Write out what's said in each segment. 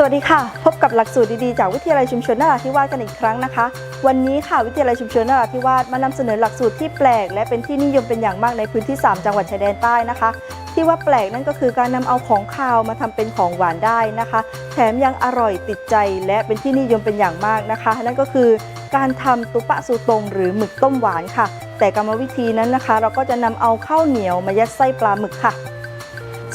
สวัสดีค่ะ พบกับหลักสูตรดีๆ จากวิทยาลัยชุมชนนราธิวาสกันอีกครั้งนะคะ วันนี้ค่ะวิทยาลัยชุมชนนราธิวาสมานำเสนอหลักสูตรที่แปลก และเป็นที่นิยมเป็นอย่างมากในพื้นที่ 3 จังหวัดชายแดนใต้นะคะ ที่ว่าแปลกนั่นก็คือการนำเอาของคาวมาทำเป็นของหวานได้นะคะ แถมยังอร่อยติดใจและเป็นที่นิยมเป็นอย่างมากนะคะ นั่นก็คือการทำตุปะซูตงหรือหมึกต้มหวานค่ะ แต่กรรมวิธีนั้นนะคะ เราก็จะนำเอาข้าวเหนียวมายัดไส้ปลาหมึกค่ะ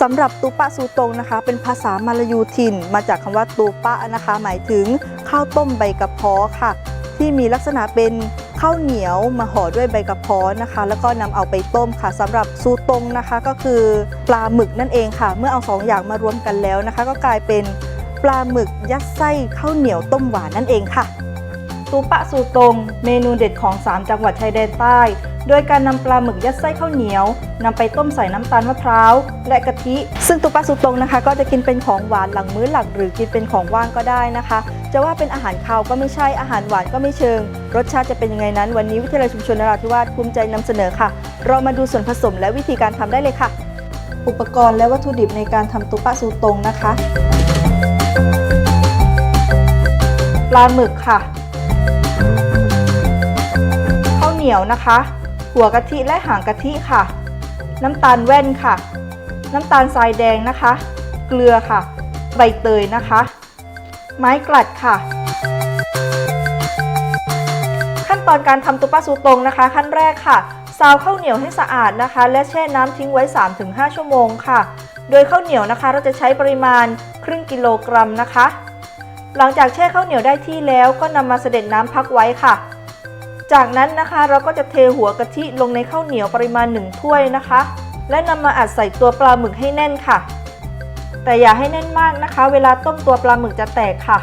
สำหรับตูปะซูตงนะคะ เป็นภาษามาลายูถิ่น มาจากคำว่าตูปะนะคะ หมายถึงข้าวต้มใบกระเพาะค่ะ ที่มีลักษณะเป็นข้าวเหนียวมาห่อด้วยใบกระเพาะนะคะ แล้วก็นำเอาไปต้มค่ะสำหรับซูตงนะคะก็คือปลาหมึกนั่นเองค่ะ เมื่อเอาสองอย่างมารวมกันแล้วนะคะ ก็กลายเป็นปลาหมึกยัดไส้ข้าวเหนียวต้มหวานนั่นเองค่ะ ตูปะซูตง เมนูเด็ดของ 3 จังหวัดชายแดนใต้ โดยการนำปลาหมึกยัดไส้ข้าวเหนียวนำไปต้มใส่น้ำตาลมะพร้าว และกะทิ ซึ่งตูปะซูตงนะคะ ก็จะกินเป็นของหวานหลังมื้อหลัก หรือกินเป็นของว่างก็ได้นะคะ จะว่าเป็นอาหารคาวก็ไม่ใช่อาหารหวานก็ไม่เชิง รสชาติจะเป็นยังไงนั้น วันนี้วิทยาลัยชุมชนนราธิวาสภูมิใจนำเสนอค่ะ เรามาดูส่วนผสมและวิธีการทำได้เลยค่ะ อุปกรณ์และวัตถุดิบในการทำตุปะซูตงนะคะ ปลาหมึกค่ะ เหนียวนะคะ หัวกะทิและหางกะทิค่ะ น้ำตาลแว่นค่ะ น้ำตาลทรายแดงนะคะ เกลือค่ะ ใบเตยนะคะ ไม้กลัดค่ะ ขั้นตอนการทำตุปะซูตรงนะคะ ขั้นแรกค่ะซาวข้าวเหนียวให้สะอาดนะคะ และแช่น้ำทิ้งไว้ 3-5 ชั่วโมงค่ะ โดยข้าวเหนียวนะคะ เราจะใช้ปริมาณครึ่งกิโลกรัมนะคะ หลังจากแช่ข้าวเหนียวได้ที่แล้วก็นำมาเสด็จน้ำพักไว้ค่ะ จากนั้นนะคะเราก็จะเทหัวกะทิลงในข้าวเหนียวปริมาณ 1 ถ้วยนะคะ และนำมาอัดใส่ตัวปลาหมึกให้แน่นค่ะ แต่อย่าให้แน่นมากนะคะ เวลาต้มตัวปลาหมึกจะแตกค่ะ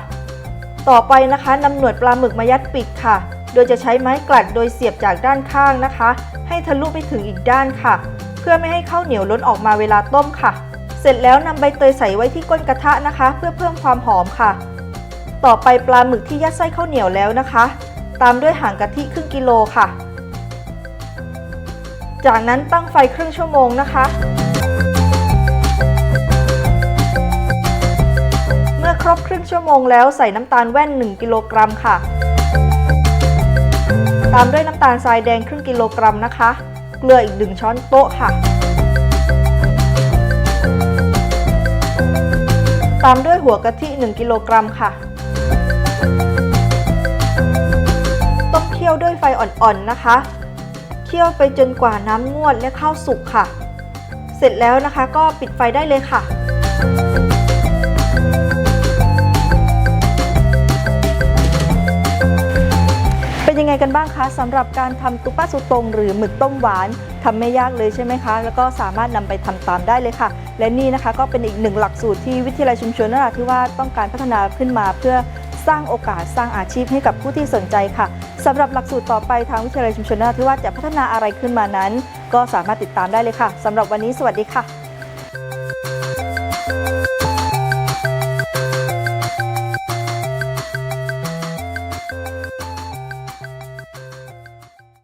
ต่อไปนะคะนำหนวดปลาหมึกมายัดปิดค่ะ โดยจะใช้ไม้กลัดโดยเสียบจากด้านข้างนะคะ ให้ทะลุไปถึงอีกด้านค่ะ เพื่อไม่ให้ข้าวเหนียวล้นออกมาเวลาต้มค่ะ เสร็จแล้วนำใบเตยใส่ไว้ที่ก้นกระทะนะคะ เพื่อเพิ่มความหอมค่ะ ต่อไปปลาหมึกที่ยัดไส้ข้าวเหนียวแล้วนะคะ ตามด้วยหางกะทิครึ่งกิโลค่ะ จากนั้นตั้งไฟครึ่งชั่วโมงนะคะ เมื่อครบครึ่งชั่วโมงแล้วใส่น้ำตาลแว่น 1 กิโลกรัมค่ะ ตามด้วยน้ำตาลทรายแดงครึ่งกิโลกรัมนะคะ เกลืออีก 1 ช้อนโต๊ะค่ะตามด้วยหัวกะทิ 1 กิโลกรัมค่ะ ยวด้วยไฟอ่อนๆนะคะ เคี่ยวไปจนกว่าน้ำงวดและข้าวสุกค่ะ เสร็จแล้วนะคะก็ปิดไฟได้เลยค่ะเป็นยังไงกันบ้างคะสำหรับการทำตุปะสุตงหรือหมึกต้มหวานทำไม่ยากเลยใช่ไหมคะ แล้วก็สามารถนำไปทำตามได้เลยค่ะ และนี่นะคะก็เป็นอีกหนึ่งหลักสูตรที่วิทยาลัยชุมชนนราธิวาสต้องการพัฒนาขึ้นมาเพื่อ สร้างโอกาสสร้างอาชีพให้กับผู้ที่สนใจค่ะสำหรับหลักสูตรต่อไปทางวิทยาลัยชุมชนนราธิวาสจะพัฒนาอะไรขึ้นมานั้น ก็สามารถติดตามได้เลยค่ะสำหรับวันนี้สวัสดีค่ะ